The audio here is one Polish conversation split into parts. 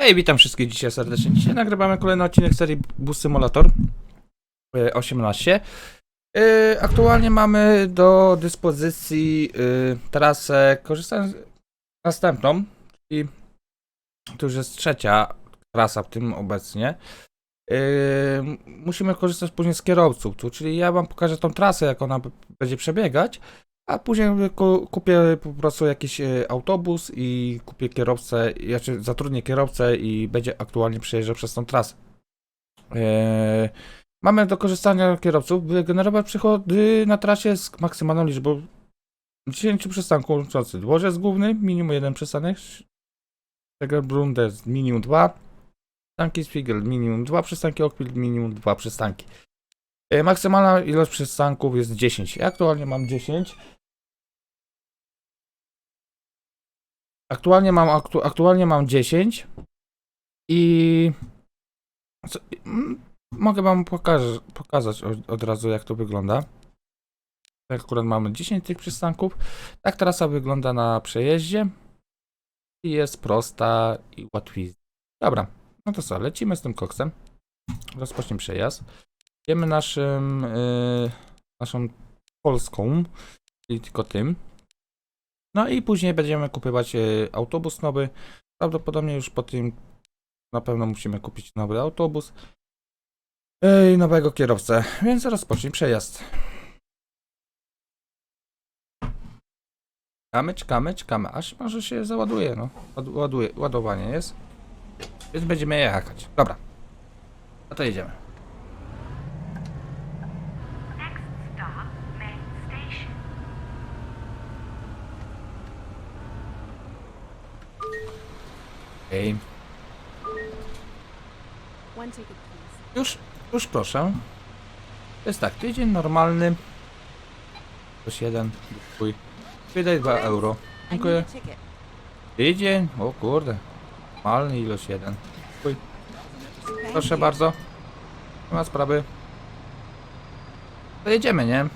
Hej, witam wszystkich dzisiaj serdecznie. Dzisiaj nagrywamy kolejny odcinek serii Bus Simulator e, 18. E, Aktualnie mamy do dyspozycji e, trasę, korzystając następną, i to już jest trzecia trasa w tym obecnie. E, Musimy korzystać później z kierowców, czyli ja wam pokażę tą trasę, jak ona będzie przebiegać, a później ku- kupię po prostu jakiś e, autobus i kupię kierowcę, znaczy zatrudnię kierowcę i będzie aktualnie przejeżdżał przez tą trasę. E, Mamy do korzystania kierowców, by generować przychody na trasie z maksymalną liczbą 10 przystanków łączących. Dworzec główny, minimum jeden przystanek. Stegerbrunde minimum 2. Przystanki Spiegel minimum 2 przystanki, Oakville minimum 2 przystanki. E, Maksymalna ilość przystanków jest 10. Ja aktualnie mam 10. Aktualnie mam, aktu, aktualnie mam 10 i co, mm, mogę wam pokaż, pokazać od, od razu jak to wygląda. Tak akurat mamy 10 tych przystanków. Tak trasa wygląda na przejeździe i jest prosta i łatwizna. Dobra, no to co, lecimy z tym koksem. Rozpocznij przejazd. Idziemy naszym, yy, naszą polską, czyli tylko tym. No i później będziemy kupować e, autobus nowy. Prawdopodobnie już po tym na pewno musimy kupić nowy autobus e, i nowego kierowcę, więc rozpocznij przejazd. Czekamy, czekamy, czekamy, aż może się załaduje, no. Ład- Ładuje, ładowanie jest. Więc będziemy jechać. Dobra. No to jedziemy. Next stop, main station. Ej, One ticket, please. już, już proszę. To jest tak, tydzień normalny. Plus jeden, twój. Wydaj 2 euro. Dziękuję. Tydzień? O kurde. Normalny ilość jeden. Thank Proszę bardzo. Nie ma sprawy. To jedziemy, nie?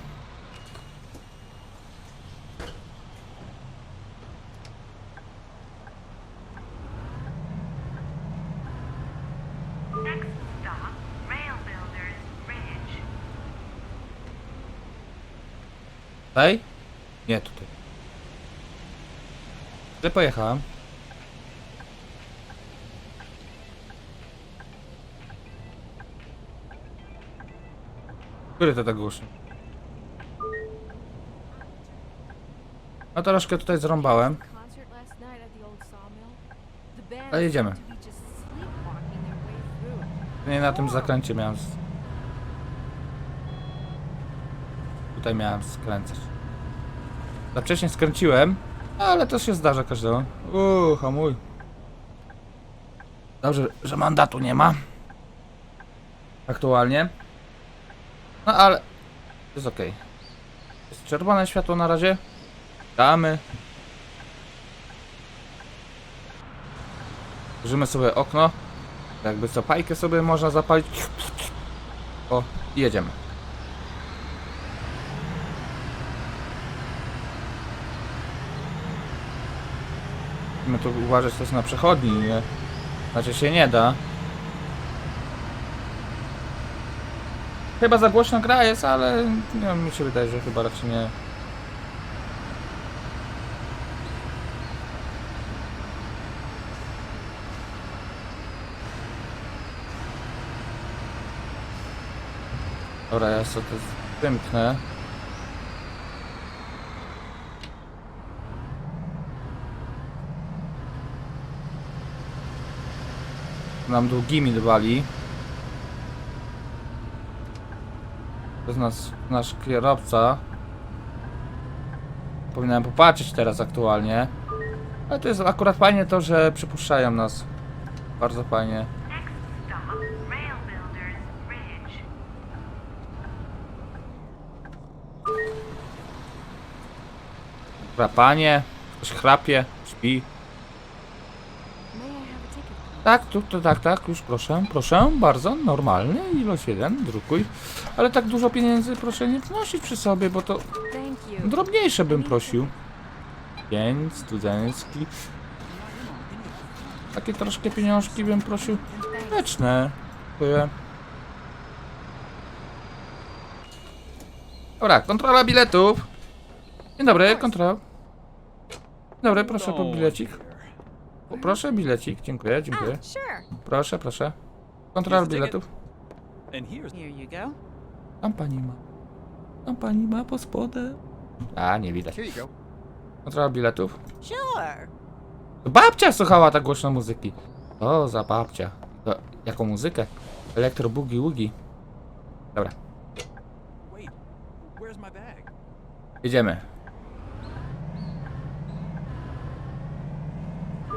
Next stop, Rail Builders Ridge. Tutaj? Nie, tutaj. Źle pojechałem. Który to tak głośno? No troszkę tutaj zrąbałem. Ale jedziemy. Nie na tym zakręcie miałem. Tutaj miałem skręcać. Za wcześnie skręciłem, ale to się zdarza każdemu. Uuu, hamuj. Dobrze, że mandatu nie ma. Aktualnie. No ale jest ok. Jest czerwone światło na razie. Damy. Otworzymy sobie okno. Jakby co pajkę sobie można zapalić. O, jedziemy. Musimy tu uważać też na przechodni, nie? Znaczy się nie da. Chyba za głośno gra jest, ale nie mi się wydaje, że chyba raczej nie. Dobra, ja sobie to wymknę. Nam długimi dbali. To jest nas, nasz kierowca. Powinienem popatrzeć teraz aktualnie. Ale to jest akurat fajnie to, że przypuszczają nas. Bardzo fajnie. Chrapanie. Ktoś chrapie, śpi. May I have a ticket, please? Tak, tu, tu, tak, tak, już proszę, proszę, bardzo, normalny, ilość jeden, drukuj. Ale tak dużo pieniędzy proszę nie wnosić przy sobie, bo to drobniejsze bym prosił. Pięć, studencki. takie troszkę pieniążki bym prosił. Wieczne. Dziękuję. Dobra, kontrola biletów. Dzień dobry, kontrola. Dzień dobry, proszę po bilecik. Proszę bilecik, dziękuję, dziękuję. Ah, sure. Proszę, proszę. Ticket. biletów. And here's Here you go. Tam pani ma. Tam pani ma po spodem. A, nie widać. here you go. Kontrola biletów. Sure. Babcia słuchała tak głośno muzyki. O, za babcia. To, jaką muzykę? Elektro Boogie Woogie. Dobra, jedziemy.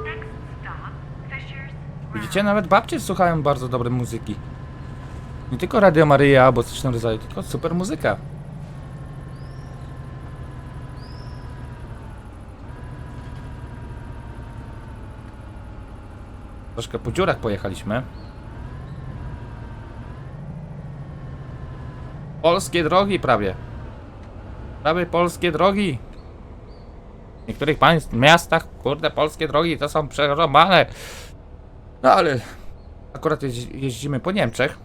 Next stop, Fisher's Ground. Widzicie, nawet babcie słuchają bardzo dobrej muzyki. Nie tylko Radio Maryja albo coś tam rodzaju, tylko super muzyka. Troszkę po dziurach pojechaliśmy. Polskie drogi prawie. Prawie polskie drogi. W niektórych państw, miastach, kurde, polskie drogi to są przerąbane. No ale akurat jeździ- jeździmy po Niemczech.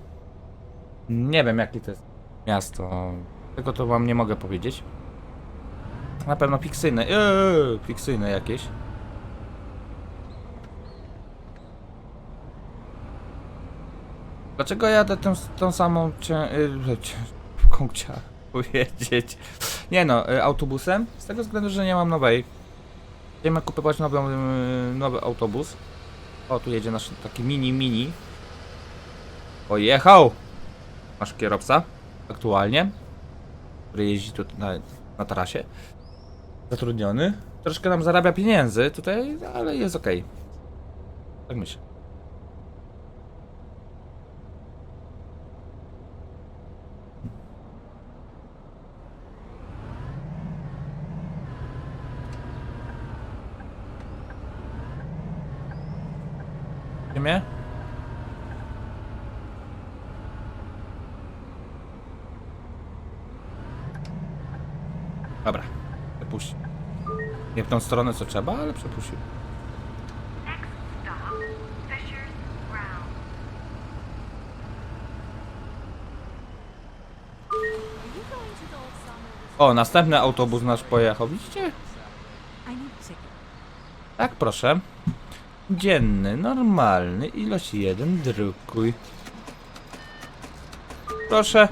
Nie wiem jakie to jest miasto. Tego to wam nie mogę powiedzieć. Na pewno fikcyjne. Eee, fikcyjne jakieś. Dlaczego jadę tą, tą samą cię, y, chciałem powiedzieć. Nie no, y, autobusem. Z tego względu, że nie mam nowej. Będziemy kupować nowy, y, nowy autobus. O, tu jedzie nasz taki mini, mini. Pojechał! Nasz kierowca, aktualnie, który jeździ tu na, na tarasie. Zatrudniony. Troszkę nam zarabia pieniędzy tutaj, ale jest ok. Tak myślę. Dobra, przepuści. Nie w tą stronę co trzeba, ale przepuścił. O, następny autobus nasz pojechał, widzicie? Tak, proszę. Dzienny, normalny, ilość jeden, drukuj. Proszę.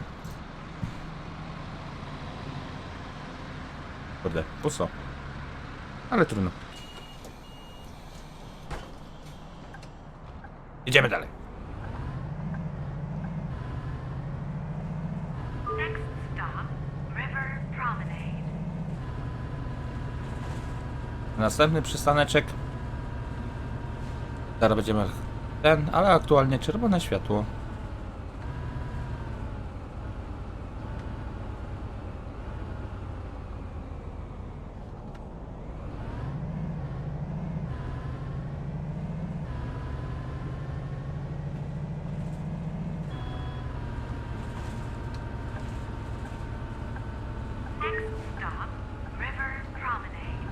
Kurde, pusto. Ale trudno. Idziemy dalej. Następny przystaneczek. Zaraz będziemy ten, ale aktualnie czerwone światło. Next stop, River Promenade.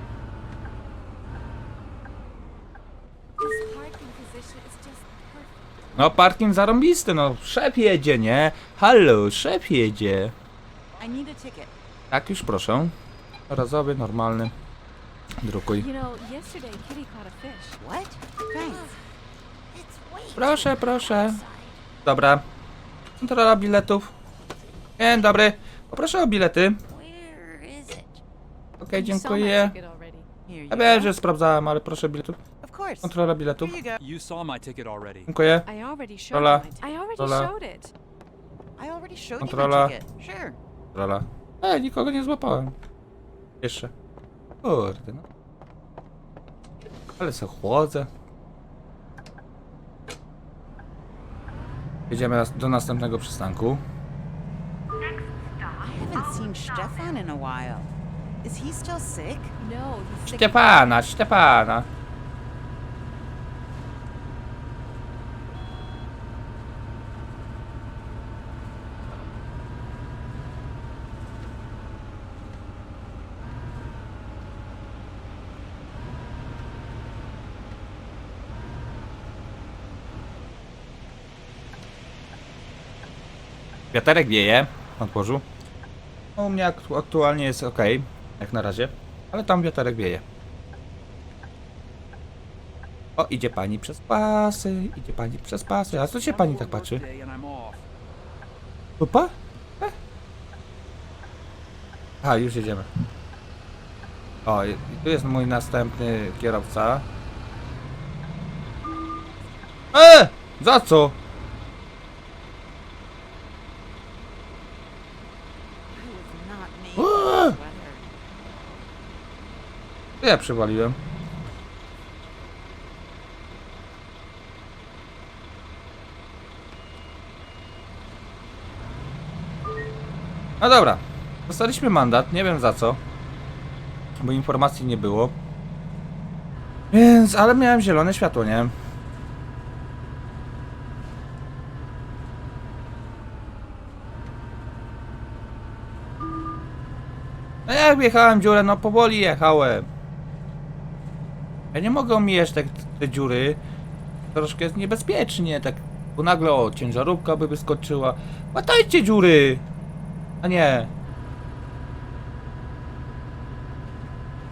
This parking position is just perfect. No parking zarąbisty, no szef jedzie, nie? Halo, szef jedzie. Tak, już proszę. Razowy, normalny. Drukuj. Proszę, proszę. Dobra. Kontrola biletów. Dzień dobry. Poproszę o bilety. Okej, my dziękuję. Ja wiem, że sprawdzałem, ale proszę biletów. Course. Kontrola biletów. Here you go. You saw my ticket already. Dziękuję. I already showed Rola. you my I already Rola. showed it. I already showed Controla. you my ticket. Sure. Kontrola. Ej, nikogo nie złapałem. Jeszcze. Kurde, no. Ale se chłodzę. Jedziemy nas- do następnego przystanku. I haven't seen Stefan in a while. Is he still sick? No, he's sick. Szczepana, Szczepana. Wiaterek wieje na dworzu. No, u mnie aktu- aktualnie jest ok, jak na razie. Ale tam wiaterek wieje. O, idzie pani przez pasy, idzie pani przez pasy. A co się pani tak patrzy? Pupa? E? A, już jedziemy. O, i tu jest mój następny kierowca. E! Za co? Ja przywaliłem. No dobra. Dostaliśmy mandat, nie wiem za co. Bo informacji nie było. Więc, ale miałem zielone światło, nie? No jak wjechałem dziurę, no powoli jechałem. Ja nie mogę omijać tak te dziury. Troszkę jest niebezpiecznie, tak. Bo nagle o, ciężarówka by wyskoczyła. Łatajcie dziury! A nie.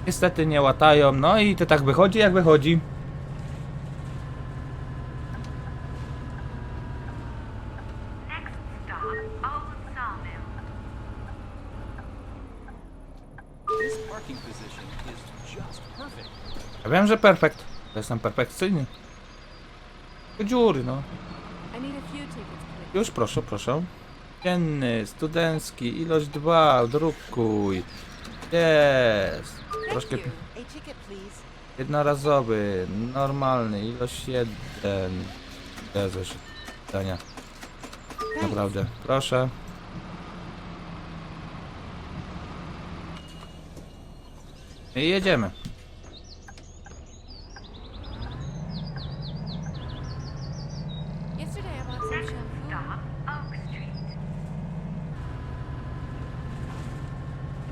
Niestety nie łatają, no i to tak wychodzi jak wychodzi. Next stop, Old Sawmill. This parking position is just perfect. Ja wiem, że perfekt. Jestem perfekcyjny. Dziury, no. Już proszę, proszę. Dzienny, studencki, ilość 2, drukuj. Jest. Troszkę jednorazowy, normalny, ilość 1. Jezus, dania. Naprawdę. Proszę. I jedziemy.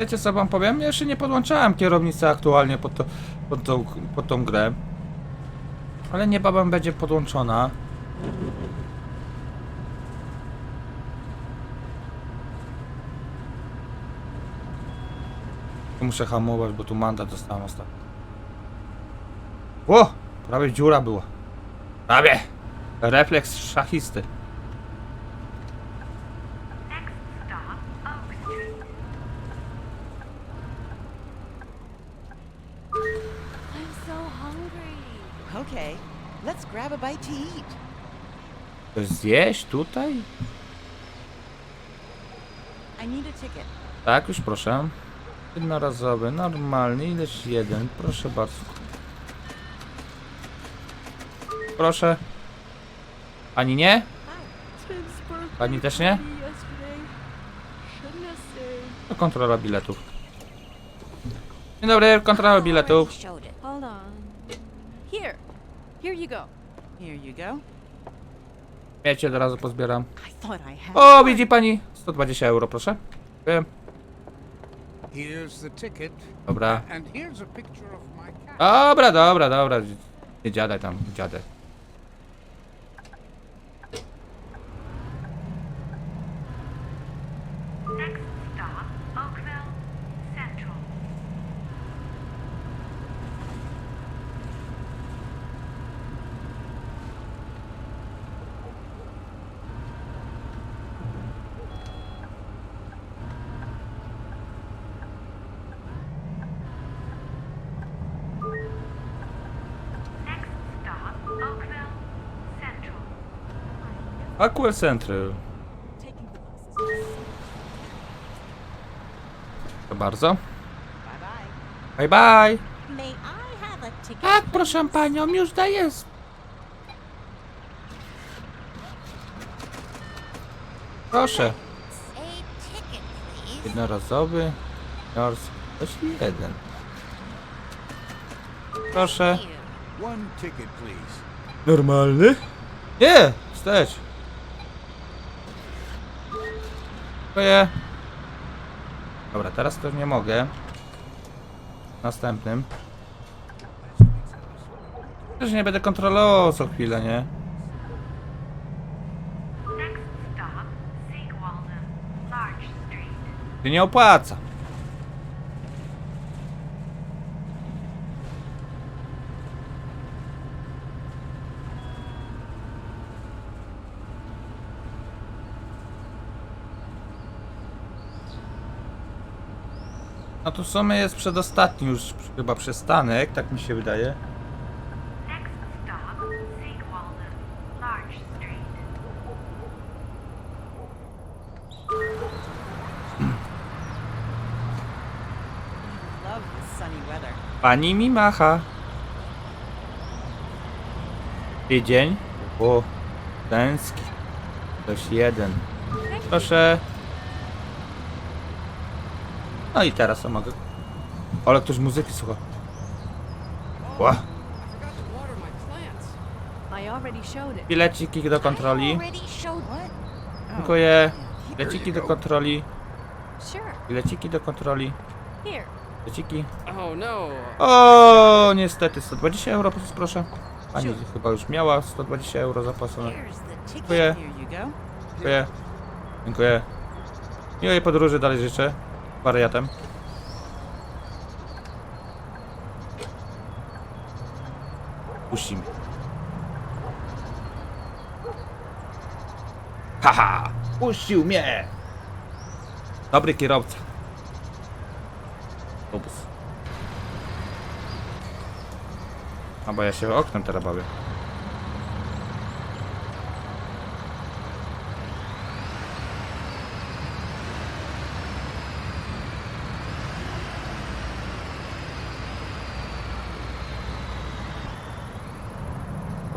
Wiecie co wam powiem? Jeszcze nie podłączałem kierownicy aktualnie pod, to, pod, tą, pod tą grę. Ale niebawem będzie podłączona. Tu Muszę hamować, bo tu mandat dostałem ostatnio. O! Prawie dziura była. Prawie! Refleks szachisty. To zjeść tutaj? Tak, już proszę. Jednorazowy, normalny, ileś jeden, proszę bardzo. Proszę. Pani nie? Pani też nie? To kontrola biletów. Dzień dobry, kontrola biletów. Here you go. Here you go. Ja od razu pozbieram. O, widzi pani? 120 euro, proszę. Dziękuję. Ticket, Dobra. Dobra, dobra, dobra. Nie dziadaj tam, dziadek. Next stop, Oakville Central. Next stop, Oakville Central. Aqua Central. To bardzo. Bye bye. Tak, proszę panią, już daję. Proszę. Jednorazowy. Jors. Coś jeden. Proszę. Normalny? Nie! Wstecz. Dziękuję. Dobra, teraz to nie mogę. Następnym. Też nie będę kontrolował co chwilę, nie? Nie opłaca. No tu w sumie jest przedostatni już chyba przystanek, tak mi się wydaje. Pani mi macha. Tydzień. O, tęski. Ktoś jeden. Proszę. No i teraz to mogę. Ale ktoś muzyki słucha. Ła. Bileciki do kontroli. Dziękuję. Bileciki do kontroli. Sure. Bileciki do kontroli. Here. Bileciki. Oh no. O, niestety 120 euro, proszę. Pani chyba już miała 120 euro ticket. Dziękuję. Dziękuję. Dziękuję. Miłej podróży dalej życzę. Wariatem. Puści mnie. Haha! Puścił mnie! Dobry kierowca. Obóz. A bo ja się oknem teraz bawię.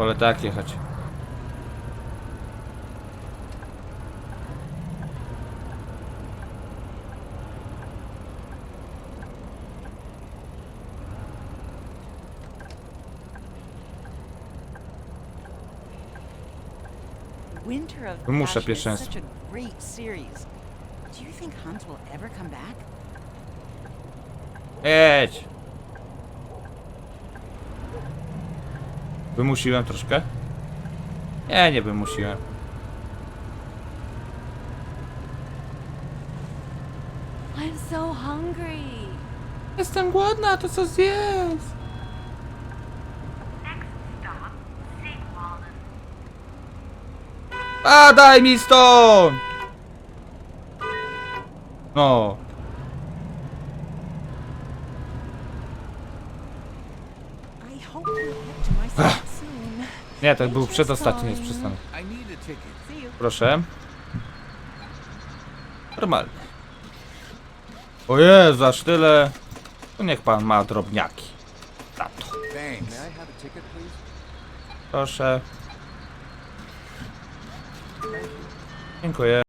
Wolę tak jechać. Is pierwszeństwo. such Wymusiłem troszkę? Nie, nie wymusiłem. I'm so hungry. Jestem głodna, to co. Walden. A daj mi stąd! No. I hope you get to my spot soon. Nie, to był przedostatni jest przystanek. Proszę. Normalnie. O Jezu, aż tyle. To niech pan ma drobniaki. Tato. Proszę. Dziękuję.